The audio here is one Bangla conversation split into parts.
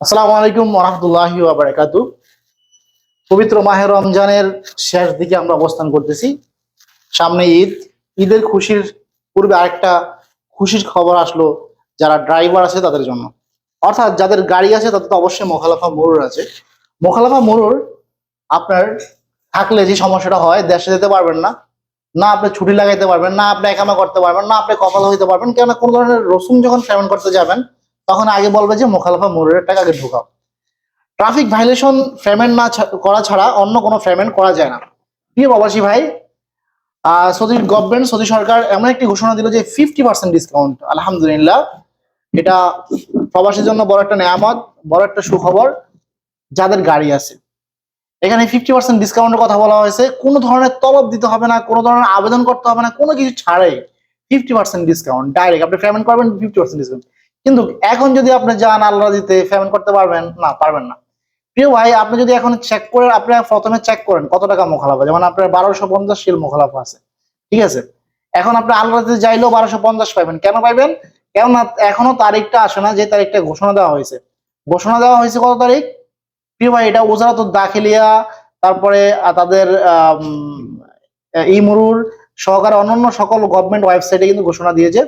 আসসালামু আলাইকুম রহমতুল্লাহি বারাকাতু। পবিত্র মাহে রমজানের শেষ দিকে আমরা অবস্থান করতেছি। সামনে ঈদ। ঈদের খুশির পূর্বে আরেকটা খুশির খবর আসলো, যারা ড্রাইভার আছে তাদের জন্য। অর্থাৎ যাদের গাড়ি আছে তাদের তো অবশ্যই মোখালাফা মরুর আছে। মোখালাফা মরুর আপনার থাকলে যে সমস্যাটা হয়, দেশে যেতে পারবেন না। না আপনি ছুটি লাগাইতে পারবেন, না আপনি একামা করতে পারবেন, না আপনি কপাল হইতে পারবেন। কেননা কোনো ধরনের রসুন যখন পেমেন্ট করতে যাবেন তখন আগে বলবে যে মোখালাফা মোড়ের টাকা আগে ঢুকাও। ট্রাফিক ভাইলেশন পেমেন্ট না করা ছাড়া অন্য কোনো পেমেন্ট করা যায় না। প্রিয় প্রবাসী ভাই সৌদি গভর্নমেন্ট সৌদি সরকার এমন একটি ঘোষণা দিল যে ফিফটি পার্সেন্ট ডিসকাউন্ট আলহামদুলিল্লাহ, এটা প্রবাসীর জন্য বড় একটা নেয়ামত, বড় একটা সুখবর, যাদের গাড়ি আছে। এখানে ফিফটি পার্সেন্ট ডিসকাউন্টের কথা বলা হয়েছে। কোনো ধরনের তলব দিতে হবে না, কোনো ধরনের আবেদন করতে হবে না, কোনো কিছু ছাড়াই ফিফটি পার্সেন্ট ডিসকাউন্ট ডাইরেক্ট আপনি পেমেন্ট করবেন ফিফটি পার্সেন্ট ডিসকাউন্ট কিন্তু এখন যদি আপনি যান আল্লাহ দিতে পেমেন্ট করতে পারবেন? না পারবেন না। প্রিয় ভাই আপনি যদি এখন চেক করেন আপনি প্রথমে চেক করেন কত টাকা মোখালাফা যেমন আপনার বারোশো পঞ্চাশ শিল মোখালাফা আছে। ঠিক আছে? এখন আপনি আল্লাহ দিতে যাইলেও বারোশো পঞ্চাশ পাইবেন। কেন পাইবেন? কেননা এখনও তারিখটা আসে না যে তারিখটা ঘোষণা দেওয়া হয়েছে। ঘোষণা দেওয়া হয়েছে কত তারিখ? প্রিয় ভাই এটা ওজারাত দাখিলিয়া তারপরে তাদের আহ, ইমরুর সহকারে অন্যান্য সকল গভর্নমেন্ট ওয়েবসাইটে কিন্তু ঘোষণা দিয়েছে।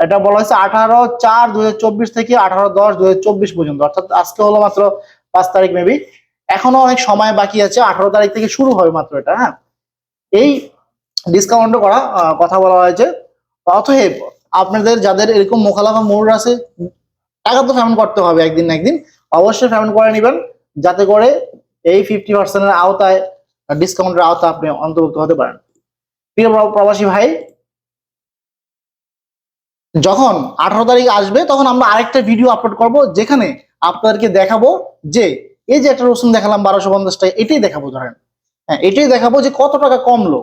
এটা বলা হয়েছে আঠারো চার দুই থেকে আঠারো দশ দুই পর্যন্ত। অর্থাৎ আজকে হলো মাত্র পাঁচ তারিখ মেবি এখনও অনেক সময় বাকি আছে, আঠারো তারিখ থেকে শুরু হবে মাত্র এটা হ্যাঁ? এই ডিসকাউন্ট করা কথা বলা হয়েছে। অতএব আপনাদের যাদের এরকম মোখালাফা মোড় আছে, টাকা তো পেমেন্ট করতে হবে একদিন না একদিন। অবশ্যই পেমেন্ট করে নেবেন, যাতে করে এই ফিফটি পার্সেন্টের আওতায় ডিসকাউন্টের আওতায় আপনি অন্তর্ভুক্ত হতে পারেন। প্রিয় প্রবাসী ভাই যখন আঠারো তারিখ আসবে, তখন আমরা আরেকটা ভিডিও আপলোড করব, যেখানে আপনাদেরকে দেখাবো যে, এই যে একটা রসুন দেখালাম বারোশো পঞ্চাশ টাকা, এটাই দেখাবো ধরেন। হ্যাঁ এটাই দেখাবো যে কত টাকা কমলো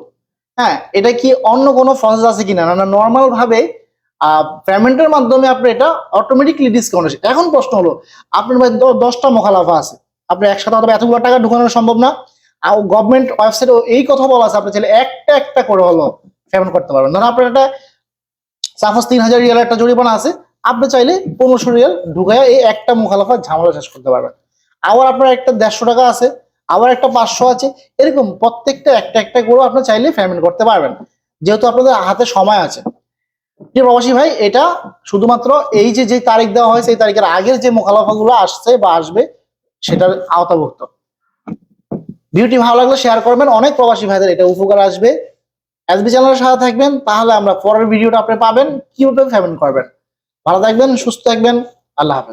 হ্যাঁ এটা কি অন্য কোনো প্রসেস আছে কিনা? না নর্মাল ভাবে পেমেন্টের মাধ্যমে আপনি এটা অটোমেটিকলি ডিসকাউন্ট এখন প্রশ্ন হলো, আপনার ভাই দশটা মোখালাফা আছে। আপনি একসাথে অথবা এতগুলো টাকা ঢুকানো সম্ভব না। আর গভর্নমেন্ট ওয়েবসাইটে এই কথা বলা আছে, আপনি চাইলে একটা একটা করে হলো পেমেন্ট করতে পারবেন। ধরুন আপনার একটা সাপোজ তিন হাজার রিয়াল একটা জরিমানা আছে, আপনি চাইলে পনেরোশো রিয়াল ঢুকায় এই একটা মুখালাফা ঝামেলা শেষ করতে পারবেন। আবার আপনার একটা দেড়শো টাকা আছে, আবার একটা পাঁচশো আছে, এরকম প্রত্যেকটা একটা একটা করে আপনি চাইলে পেমেন্ট করতে পারবেন। যেহেতু আপনাদের হাতে সময় আছে। যে প্রবাসী ভাই, এটা শুধুমাত্র এই যে যে তারিখ দেওয়া হয়েছে এই তারিখের আগের যে মোখালাফা গুলো আসছে বা আসবে, সেটার আওতাভুক্ত। ভিডিওটি ভালো লাগলে শেয়ার করবেন। অনেক প্রবাসী ভাইদের এটা উপকার আসবে। এসবি চ্যানেলের সাথে থাকবেন, তাহলে আমরা পরের ভিডিওটা আপনি পাবেন। কীভাবে পেমেন্ট করবেন? ভালো থাকবেন, সুস্থ থাকবেন। আল্লাহ হাফেজ।